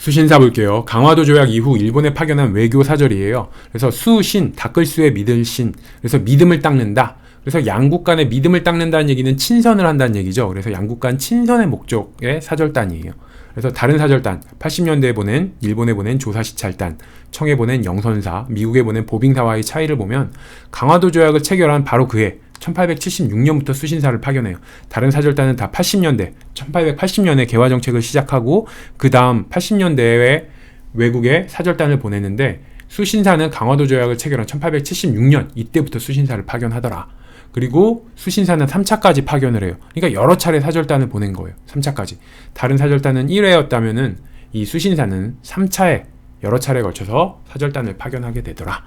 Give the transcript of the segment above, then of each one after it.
수신사 볼게요. 강화도 조약 이후 일본에 파견한 외교 사절이에요. 그래서 수신, 닦을 수에 믿을 신. 그래서 믿음을 닦는다. 그래서 양국 간의 믿음을 닦는다는 얘기는 친선을 한다는 얘기죠. 그래서 양국 간 친선의 목적의 사절단이에요. 그래서 다른 사절단, 80년대에 보낸 일본에 보낸 조사시찰단, 청에 보낸 영선사, 미국에 보낸 보빙사와의 차이를 보면 강화도 조약을 체결한 바로 그해 1876년부터 수신사를 파견해요. 다른 사절단은 다 80년대, 1880년에 개화 정책을 시작하고 그 다음 80년대에 외국에 사절단을 보냈는데 수신사는 강화도 조약을 체결한 1876년 이때부터 수신사를 파견하더라. 그리고 수신사는 3차까지 파견을 해요. 그러니까 여러 차례 사절단을 보낸 거예요. 3차까지. 다른 사절단은 1회였다면은 이 수신사는 3차에 여러 차례 걸쳐서 사절단을 파견하게 되더라.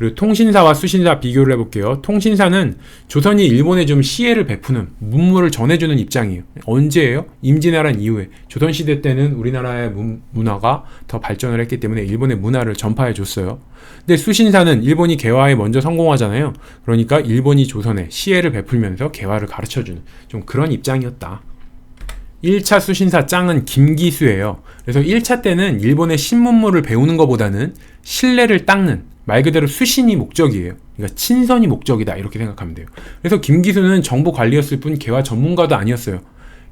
그리고 통신사와 수신사 비교를 해볼게요. 통신사는 조선이 일본에 좀 시혜를 베푸는 문물을 전해주는 입장이에요. 언제예요? 임진왜란 이후에 조선 시대 때는 우리나라의 문, 문화가 더 발전을 했기 때문에 일본의 문화를 전파해 줬어요. 근데 수신사는 일본이 개화에 먼저 성공하잖아요. 그러니까 일본이 조선에 시혜를 베풀면서 개화를 가르쳐주는 좀 그런 입장이었다. 1차 수신사 짱은 김기수예요. 그래서 1차 때는 일본의 신문물을 배우는 것보다는 신뢰를 닦는 말 그대로 수신이 목적이에요. 그러니까 친선이 목적이다 이렇게 생각하면 돼요. 그래서 김기수는 정보 관리였을 뿐 개화 전문가도 아니었어요.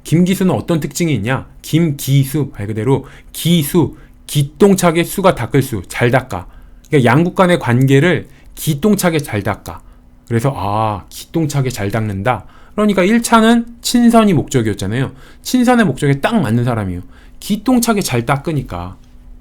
김기수는 어떤 특징이 있냐? 김기수 말 그대로 기수 기똥차게 수가 닦을 수 잘 닦아. 그러니까 양국 간의 관계를 기똥차게 잘 닦아. 그래서 아 기똥차게 잘 닦는다. 그러니까 1차는 친선이 목적이었잖아요. 친선의 목적에 딱 맞는 사람이에요. 기똥차게 잘 닦으니까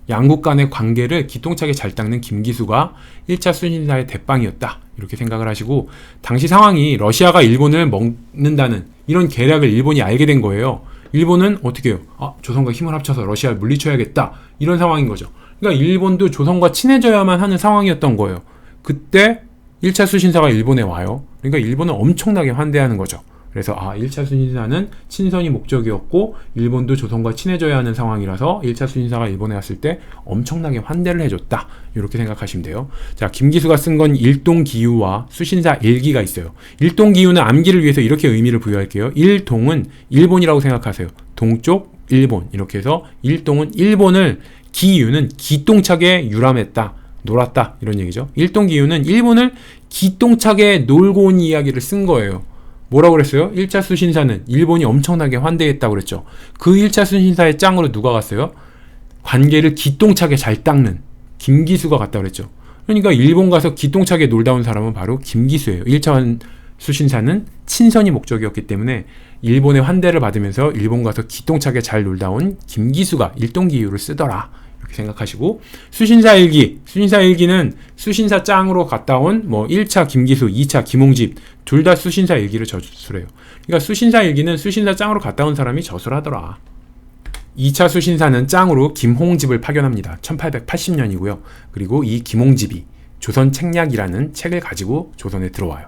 양국 간의 관계를 기똥차게 잘 닦는 김기수가 1차 수신사의 대빵이었다. 이렇게 생각을 하시고 당시 상황이 러시아가 일본을 먹는다는 이런 계략을 일본이 알게 된 거예요. 일본은 어떻게 해요? 아, 조선과 힘을 합쳐서 러시아를 물리쳐야겠다. 이런 상황인 거죠. 그러니까 일본도 조선과 친해져야만 하는 상황이었던 거예요. 그때 1차 수신사가 일본에 와요. 그러니까 일본은 엄청나게 환대하는 거죠. 그래서 아 1차 수신사는 친선이 목적이었고 일본도 조선과 친해져야 하는 상황이라서 1차 수신사가 일본에 왔을 때 엄청나게 환대를 해줬다. 이렇게 생각하시면 돼요. 자 김기수가 쓴 건 일동기유와 수신사 일기가 있어요. 일동기유는 암기를 위해서 이렇게 의미를 부여할게요. 일동은 일본이라고 생각하세요. 동쪽 일본. 이렇게 해서 일동은 일본을 기유는 기똥차게 유람했다 놀았다. 이런 얘기죠. 일동기유는 일본을 기똥차게 놀고 온 이야기를 쓴 거예요 뭐라고 그랬어요? 1차 수신사는 일본이 엄청나게 환대했다고 그랬죠. 그 1차 수신사의 짱으로 누가 갔어요? 관계를 기똥차게 잘 닦는 김기수가 갔다 그랬죠. 그러니까 일본 가서 기똥차게 놀다 온 사람은 바로 김기수예요. 1차 수신사는 친선이 목적이었기 때문에 일본의 환대를 받으면서 일본 가서 기똥차게 잘 놀다 온 김기수가 일동기유를 쓰더라. 이렇게 생각하시고 수신사 일기 수신사 일기는 수신사 짱으로 갔다 온 뭐 1차 김기수 2차 김홍집 둘 다 수신사 일기를 저술해요 그러니까 수신사 일기는 수신사 짱으로 갔다 온 사람이 저술하더라 2차 수신사는 짱으로 김홍집을 파견합니다 1880년이고요 그리고 이 김홍집이 조선 책략이라는 책을 가지고 조선에 들어와요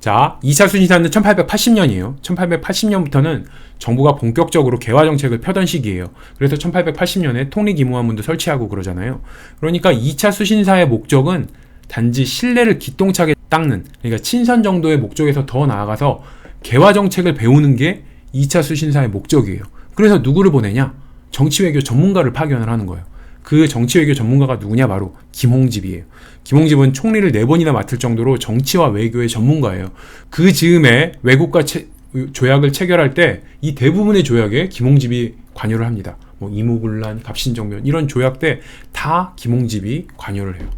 자, 2차 수신사는 1880년이에요. 1880년부터는 정부가 본격적으로 개화 정책을 펴던 시기예요. 그래서 1880년에 통리기무관문도 설치하고 그러잖아요. 그러니까 2차 수신사의 목적은 단지 신뢰를 기똥차게 닦는, 그러니까 친선 정도의 목적에서 더 나아가서 개화 정책을 배우는 게 2차 수신사의 목적이에요. 그래서 누구를 보내냐? 정치외교 전문가를 파견을 하는 거예요. 그 정치외교 전문가가 누구냐? 바로 김홍집이에요. 김홍집은 총리를 네 번이나 맡을 정도로 정치와 외교의 전문가예요. 그 즈음에 외국과 체, 조약을 체결할 때 이 대부분의 조약에 김홍집이 관여를 합니다. 뭐 이무군란, 갑신정변 이런 조약 때 다 김홍집이 관여를 해요.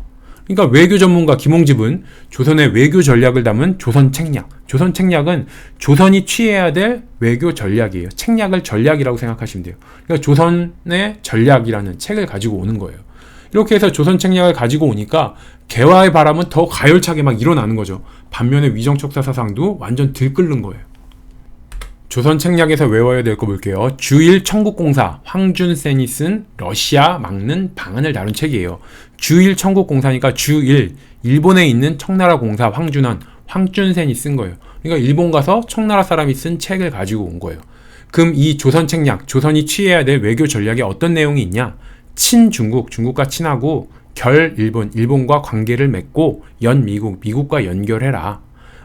그러니까 외교 전문가 김홍집은 조선의 외교 전략을 담은 조선 책략. 조선 책략은 조선이 취해야 될 외교 전략이에요. 책략을 전략이라고 생각하시면 돼요. 그러니까 조선의 전략이라는 책을 가지고 오는 거예요. 이렇게 해서 조선 책략을 가지고 오니까 개화의 바람은 더 가열차게 막 일어나는 거죠. 반면에 위정척사 사상도 완전 들끓는 거예요. 조선 책략에서 외워야 될 거 볼게요. 주일 천국공사 황준센이 쓴 러시아 막는 방안을 다룬 책이에요. 주일 천국공사니까 주일 일본에 있는 청나라 공사 황준원 황준센이 쓴 거예요. 그러니까 일본 가서 청나라 사람이 쓴 책을 가지고 온 거예요. 그럼 이 조선 책략, 조선이 취해야 될 외교 전략에 어떤 내용이 있냐? 친중국, 중국과 친하고 결 일본, 일본과 관계를 맺고 연 미국, 미국과 연결해라.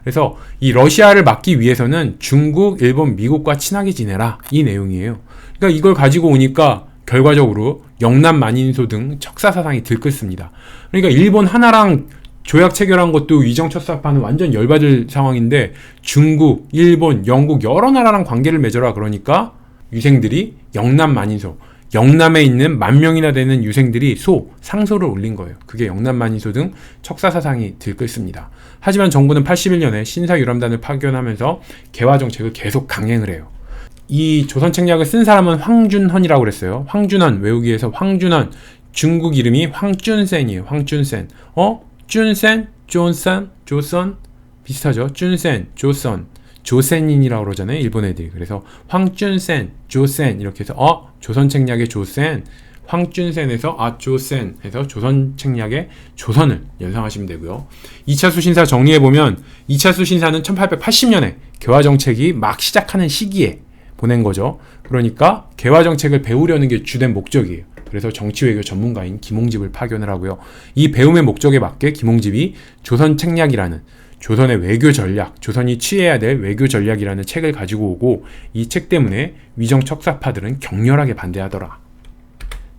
그래서 이 러시아를 막기 위해서는 중국, 일본, 미국과 친하게 지내라. 이 내용이에요. 그러니까 이걸 가지고 오니까 결과적으로 영남 만인소 등 척사 사상이 들끓습니다. 그러니까 일본 하나랑 조약 체결한 것도 위정 척사파는 완전 열받을 상황인데 중국, 일본, 영국 여러 나라랑 관계를 맺어라 그러니까 유생들이 영남 만인소 영남에 있는 만 명이나 되는 유생들이 소, 상소를 올린 거예요. 그게 영남 만인소 등 척사 사상이 들끓습니다. 하지만 정부는 81년에 신사 유람단을 파견하면서 개화 정책을 계속 강행을 해요. 이 조선 책략을 쓴 사람은 황준헌이라고 그랬어요. 황준헌 외우기에서 황준헌 중국 이름이 황준센이에요. 황준센. 어? 준센, 존산, 조선 비슷하죠? 준센, 조선, 조센인이라고 그러잖아요. 일본 애들이. 그래서 황준센, 조센 이렇게 해서 어? 조선 책략의 조센, 황준센에서 아 조센 해서 조선 책략의 조선을 연상하시면 되고요. 2차 수신사 정리해 보면 2차 수신사는 1880년에 개화 정책이 막 시작하는 시기에 보낸 거죠. 그러니까 개화 정책을 배우려는 게 주된 목적이에요. 그래서 정치외교 전문가인 김홍집을 파견을 하고요. 이 배움의 목적에 맞게 김홍집이 조선 책략이라는 조선의 외교 전략, 조선이 취해야 될 외교 전략이라는 책을 가지고 오고 이 책 때문에 위정 척사파들은 격렬하게 반대하더라.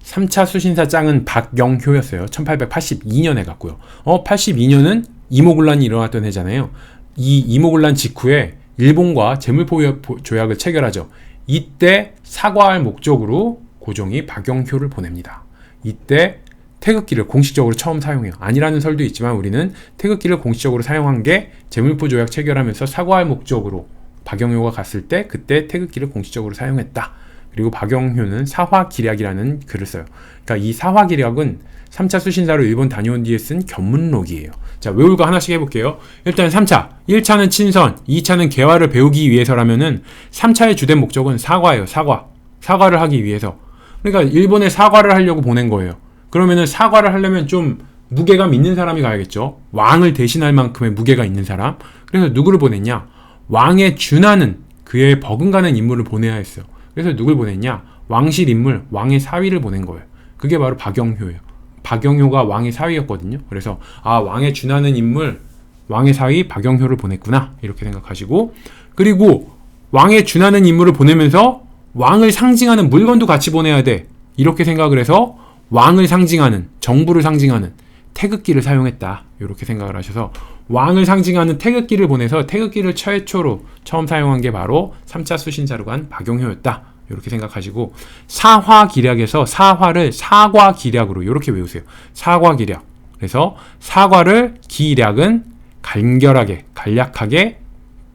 3차 수신사 짱은 박영효였어요. 1882년에 갔고요. 어, 82년은 이모군란이 일어났던 해잖아요. 이 이모군란 직후에 일본과 재물포 조약을 체결하죠. 이때 사과할 목적으로 고종이 박영효를 보냅니다. 이때 태극기를 공식적으로 처음 사용해요. 아니라는 설도 있지만 우리는 태극기를 공식적으로 사용한 게 재물포 조약 체결하면서 사과할 목적으로 박영효가 갔을 때 그때 태극기를 공식적으로 사용했다. 그리고 박영효는 사화기략이라는 글을 써요. 그러니까 이 사화기략은 3차 수신사로 일본 다녀온 뒤에 쓴 견문록이에요. 자, 외울 거 하나씩 해볼게요. 일단 3차. 1차는 친선, 2차는 개화를 배우기 위해서라면은 3차의 주된 목적은 사과예요. 사과. 사과를 하기 위해서. 그러니까 일본에 사과를 하려고 보낸 거예요. 그러면은 사과를 하려면 좀 무게감 있는 사람이 가야겠죠. 왕을 대신할 만큼의 무게가 있는 사람. 그래서 누구를 보냈냐? 왕에 준하는 그의 버금가는 인물을 보내야 했어요. 그래서 누굴 보냈냐? 왕실 인물, 왕의 사위를 보낸 거예요. 그게 바로 박영효예요. 박영효가 왕의 사위였거든요. 그래서 아 왕에 준하는 인물, 왕의 사위 박영효를 보냈구나 이렇게 생각하시고 그리고 왕에 준하는 인물을 보내면서 왕을 상징하는 물건도 같이 보내야 돼 이렇게 생각을 해서 왕을 상징하는 정부를 상징하는 태극기를 사용했다 이렇게 생각을 하셔서 왕을 상징하는 태극기를 보내서 태극기를 최초로 처음 사용한 게 바로 3차 수신자로 간 박용효였다. 이렇게 생각하시고 사화기략에서 사화를 사과기략으로 이렇게 외우세요. 사과기략. 그래서 사과를 기략은 간결하게 간략하게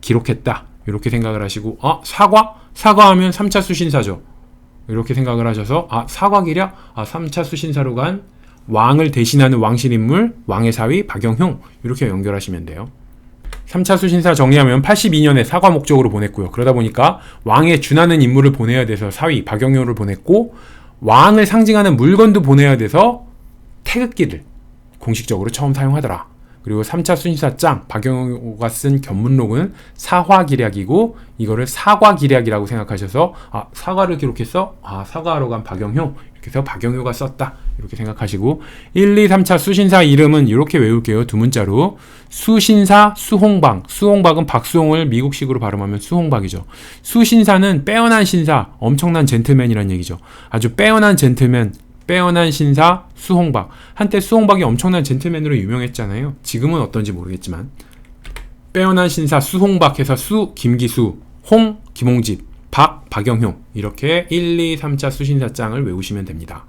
기록했다. 이렇게 생각을 하시고 아 사과? 사과하면 3차 수신사죠. 이렇게 생각을 하셔서 아 사과기략? 아 3차 수신사로 간 왕을 대신하는 왕실 인물, 왕의 사위, 박영형 이렇게 연결하시면 돼요. 3차 수신사 정리하면 82년에 사과 목적으로 보냈고요. 그러다 보니까 왕에 준하는 인물을 보내야 돼서 사위 박영효를 보냈고 왕을 상징하는 물건도 보내야 돼서 태극기를 공식적으로 처음 사용하더라. 그리고 3차 순시사장 박영호가 쓴 견문록은 사화 기략이고 이거를 사과 기략이라고 생각하셔서 아 사과를 기록했어? 아 사과하러 간 박영효 이렇게 해서 박영효가 썼다. 이렇게 생각하시고 1, 2, 3차 수신사 이름은 이렇게 외울게요. 두 문자로. 수신사 수홍박. 수홍박은 박수홍을 미국식으로 발음하면 수홍박이죠. 수신사는 빼어난 신사 엄청난 젠틀맨이란 얘기죠. 아주 빼어난 젠틀맨 빼어난 신사 수홍박. 한때 수홍박이 엄청난 젠틀맨으로 유명했잖아요. 지금은 어떤지 모르겠지만. 빼어난 신사 수홍박 해서 수 김기수, 홍 김홍집, 박 박영효 이렇게 1, 2, 3차 수신사장을 외우시면 됩니다.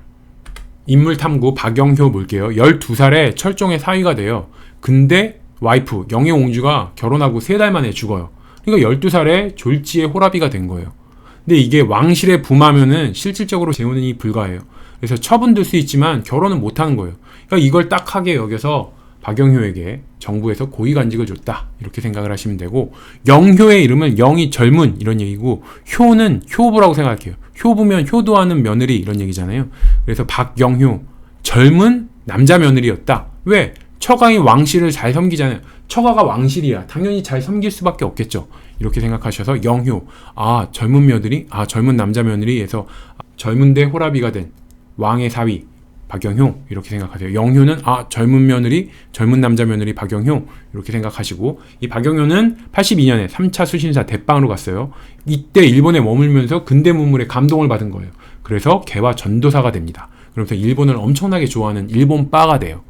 인물 탐구 박영효 볼게요. 12살에 철종의 사위가 돼요. 근데 와이프 영예옹주가 결혼하고 3달 만에 죽어요. 그러니까 12살에 졸지의 호라비가 된 거예요. 근데 이게 왕실의 부마면은 실질적으로 재혼이 불가해요. 그래서 처분될 수 있지만 결혼은 못 하는 거예요. 그러니까 이걸 딱하게 여겨서 박영효에게 정부에서 고위간직을 줬다. 이렇게 생각을 하시면 되고 영효의 이름은 영이 젊은 이런 얘기고 효는 효부라고 생각할게요. 효부면 효도하는 며느리 이런 얘기잖아요. 그래서 박영효 젊은 남자 며느리였다. 왜? 처가이 왕실을 잘 섬기잖아요. 처가가 왕실이야. 당연히 잘 섬길 수밖에 없겠죠. 이렇게 생각하셔서 영효. 아, 젊은 며느리? 아, 젊은 남자 며느리에서 젊은데 호라비가 된 왕의 사위 박영효 이렇게 생각하세요. 영효는 아 젊은 며느리 젊은 남자 며느리 박영효 이렇게 생각하시고 이 박영효는 82년에 3차 수신사 대빵으로 갔어요. 이때 일본에 머물면서 근대 문물에 감동을 받은 거예요. 그래서 개화 전도사가 됩니다. 그러면서 일본을 엄청나게 좋아하는 일본 빠가 돼요.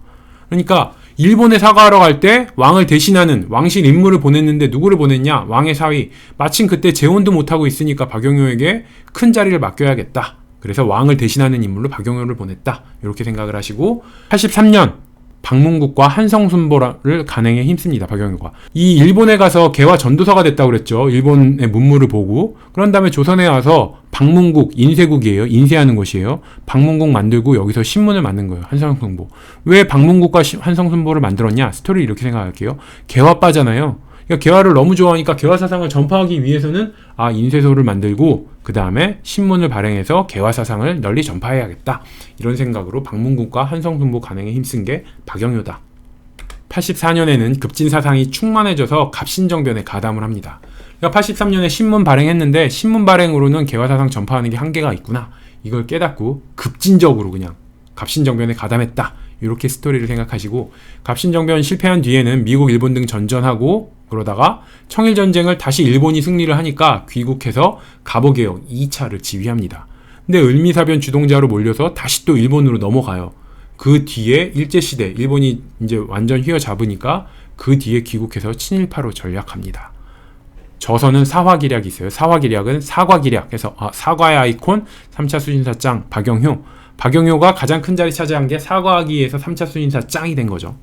그러니까 일본에 사과하러 갈 때 왕을 대신하는 왕실 인물을 보냈는데 누구를 보냈냐? 왕의 사위. 마침 그때 재혼도 못하고 있으니까 박영효에게 큰 자리를 맡겨야겠다. 그래서 왕을 대신하는 인물로 박영효를 보냈다. 이렇게 생각을 하시고 83년 박문국과 한성순보를 간행에 힘씁니다. 박영효가. 이 일본에 가서 개화 전도사가 됐다고 그랬죠. 일본의 문물을 보고. 그런 다음에 조선에 와서 박문국, 인쇄국이에요. 인쇄하는 곳이에요. 박문국 만들고 여기서 신문을 만든 거예요. 한성순보. 왜 박문국과 시- 한성순보를 만들었냐? 스토리를 이렇게 생각할게요. 개화빠잖아요. 그러니까 개화를 너무 좋아하니까 개화 사상을 전파하기 위해서는 아 인쇄소를 만들고 그 다음에 신문을 발행해서 개화 사상을 널리 전파해야겠다 이런 생각으로 박문국과 한성순보 간행에 힘쓴 게 박영효다. 84년에는 급진 사상이 충만해져서 갑신정변에 가담을 합니다. 그러니까 83년에 신문 발행했는데 신문 발행으로는 개화 사상 전파하는 게 한계가 있구나 이걸 깨닫고 급진적으로 그냥 갑신정변에 가담했다. 이렇게 스토리를 생각하시고 갑신정변 실패한 뒤에는 미국, 일본 등 전전하고 그러다가 청일 전쟁을 다시 일본이 승리를 하니까 귀국해서 갑오 개혁 2차를 지휘합니다. 근데 을미사변 주동자로 몰려서 다시 또 일본으로 넘어가요. 그 뒤에 일제시대 일본이 이제 완전 휘어잡으니까 그 뒤에 귀국해서 친일파로 전략합니다. 저서는 사화기략이 있어요. 사화기략은 사과기략 해서 아, 사과의 아이콘 3차 수신사장 박영효 박영효가 가장 큰 자리 차지한 게 사과하기에서 3차 수신사 짱이 된 거죠.